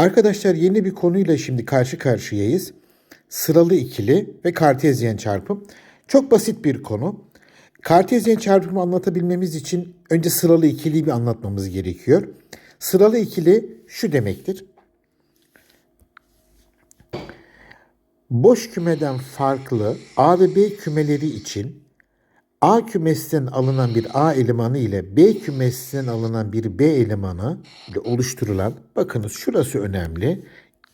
Arkadaşlar yeni bir konuyla şimdi karşı karşıyayız. Sıralı ikili ve kartezyen çarpım. Çok basit bir konu. Kartezyen çarpımı anlatabilmemiz için önce sıralı ikiliyi bir anlatmamız gerekiyor. Sıralı ikili şu demektir. Boş kümeden farklı A ve B kümeleri için A kümesinden alınan bir A elemanı ile B kümesinden alınan bir B elemanı ile oluşturulan, bakınız şurası önemli.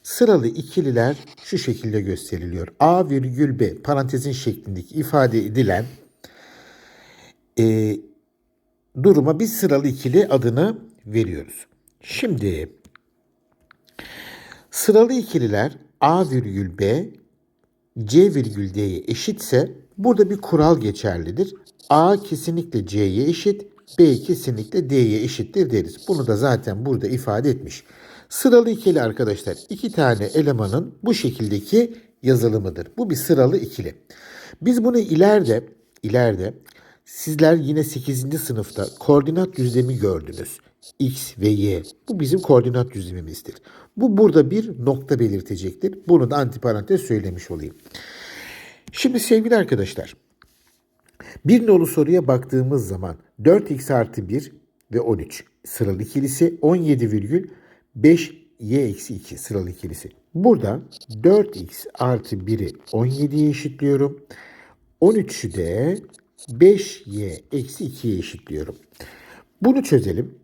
Sıralı ikililer şu şekilde gösteriliyor. A virgül B parantezin şeklindeki ifade edilen e, duruma biz sıralı ikili adını veriyoruz. Şimdi sıralı ikililer A virgül B C virgül D'ye eşitse burada bir kural geçerlidir. A kesinlikle C'ye eşit, B kesinlikle D'ye eşittir deriz. Bunu da zaten burada ifade etmiş. Sıralı ikili arkadaşlar iki tane elemanın bu şekildeki yazılımıdır. Bu bir sıralı ikili. Biz bunu ileride ileride sizler yine 8. sınıfta koordinat düzlemi gördünüz. X ve Y. Bu bizim koordinat düzlemimizdir. Bu burada bir nokta belirtecektir. Bunu da antiparantez söylemiş olayım. Şimdi sevgili arkadaşlar, bir nolu soruya baktığımız zaman 4x artı 1 ve 13 sıralı ikilisi 17,5y eksi 2 sıralı ikilisi. Burada 4x artı 1'i 17'ye eşitliyorum. 13'ü de 5y eksi 2'ye eşitliyorum. Bunu çözelim.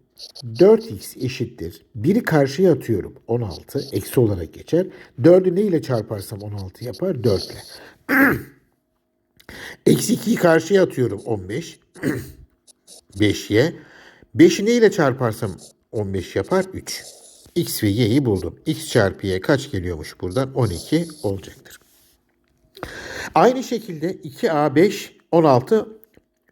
4x eşittir. 1'i karşıya atıyorum. 16 eksi olarak geçer. 4'ü ne ile çarparsam 16 yapar? 4 ile. Eksi 2'yi karşıya atıyorum 15. 5y. 5'i ne ile çarparsam 15 yapar? 3. X ve y'yi buldum. X çarpı y kaç geliyormuş buradan? 12 olacaktır. Aynı şekilde 2a5 16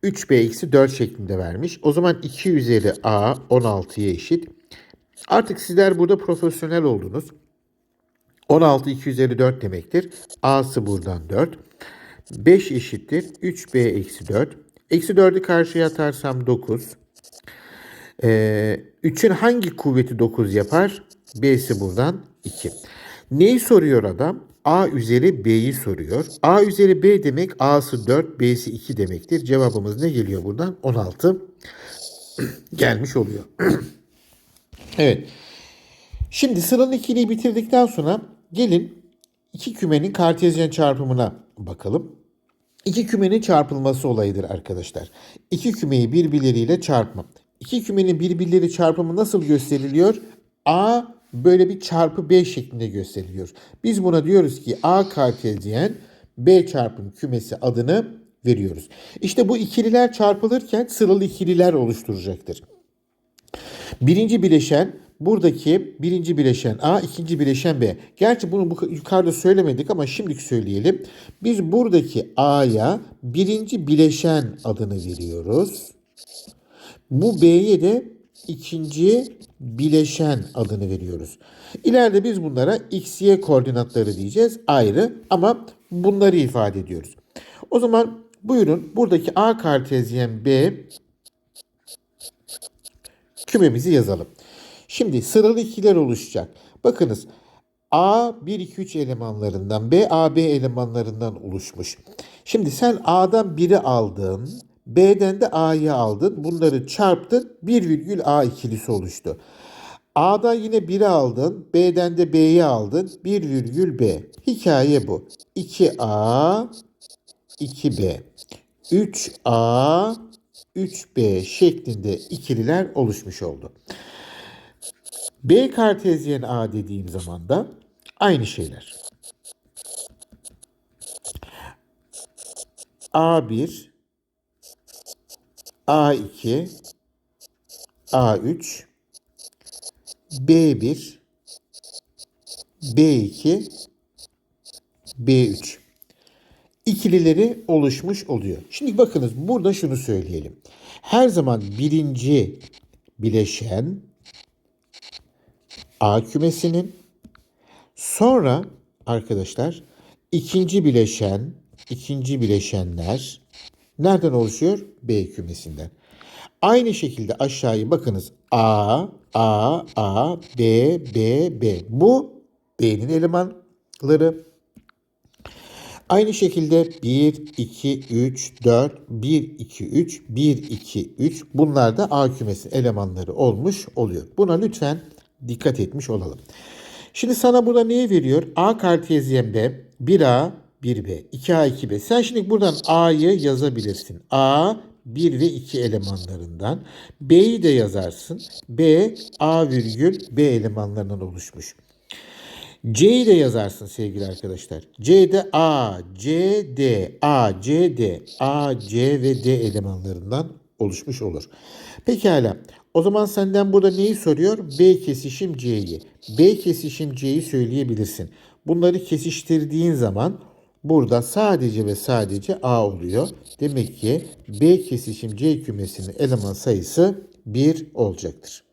3b eksi 4 şeklinde vermiş. O zaman 2 üzeri a 16'ya eşit. Artık sizler burada profesyonel oldunuz. 16 2 üzeri 4 demektir. A'sı buradan 4. 5 eşittir. 3b eksi 4. Eksi 4'ü karşıya atarsam 9. Ee, 3'ün hangi kuvveti 9 yapar? B'si buradan 2. Neyi soruyor adam? A üzeri B'yi soruyor. A üzeri B demek A'sı 4, B'si 2 demektir. Cevabımız ne geliyor buradan? 16 gelmiş oluyor. evet. Şimdi sıralı ikiliyi bitirdikten sonra gelin iki kümenin kartezyen çarpımına bakalım. İki kümenin çarpılması olayıdır arkadaşlar. İki kümeyi birbirleriyle çarpma. İki kümenin birbirleri çarpımı nasıl gösteriliyor? A böyle bir çarpı B şeklinde gösteriliyor. Biz buna diyoruz ki A kartezyen B çarpım kümesi adını veriyoruz. İşte bu ikililer çarpılırken sıralı ikililer oluşturacaktır. Birinci bileşen buradaki birinci bileşen A, ikinci bileşen B. Gerçi bunu bu yukarıda söylemedik ama şimdilik söyleyelim. Biz buradaki A'ya birinci bileşen adını veriyoruz. Bu B'ye de ikinci bileşen adını veriyoruz. İleride biz bunlara x, y koordinatları diyeceğiz ayrı ama bunları ifade ediyoruz. O zaman buyurun buradaki A kartezyen B kümemizi yazalım. Şimdi sıralı ikiler oluşacak. Bakınız A 1 2 3 elemanlarından B A B elemanlarından oluşmuş. Şimdi sen A'dan 1'i aldın. B'den de A'yı aldın. Bunları çarptın. 1 virgül A ikilisi oluştu. A'dan yine 1'i aldın. B'den de B'yi aldın. 1 virgül B. Hikaye bu. 2A 2B. 3A 3B şeklinde ikililer oluşmuş oldu. B kartezyen A dediğim zaman da aynı şeyler. A1 A2 A3 B1 B2 B3 ikilileri oluşmuş oluyor. Şimdi bakınız burada şunu söyleyelim. Her zaman birinci bileşen A kümesinin sonra arkadaşlar ikinci bileşen, ikinci bileşenler nereden oluşuyor? B kümesinden. Aynı şekilde aşağıya bakınız. A, A, A, B, B, B. Bu B'nin elemanları. Aynı şekilde 1, 2, 3, 4, 1, 2, 3, 1, 2, 3 bunlar da A kümesi elemanları olmuş oluyor. Buna lütfen dikkat etmiş olalım. Şimdi sana burada neyi veriyor? A kartezyen B, 1A, 1B, 2A, 2B. Sen şimdi buradan A'yı yazabilirsin. A, 1 ve 2 elemanlarından. B'yi de yazarsın. B, A virgül B elemanlarından oluşmuş. C'yi de yazarsın sevgili arkadaşlar. C'de A, C, D, A, C, D, A, C ve D elemanlarından oluşmuş olur. Pekala. O zaman senden burada neyi soruyor? B kesişim C'yi. B kesişim C'yi söyleyebilirsin. Bunları kesiştirdiğin zaman burada sadece ve sadece A oluyor. Demek ki B kesişim C kümesinin eleman sayısı 1 olacaktır.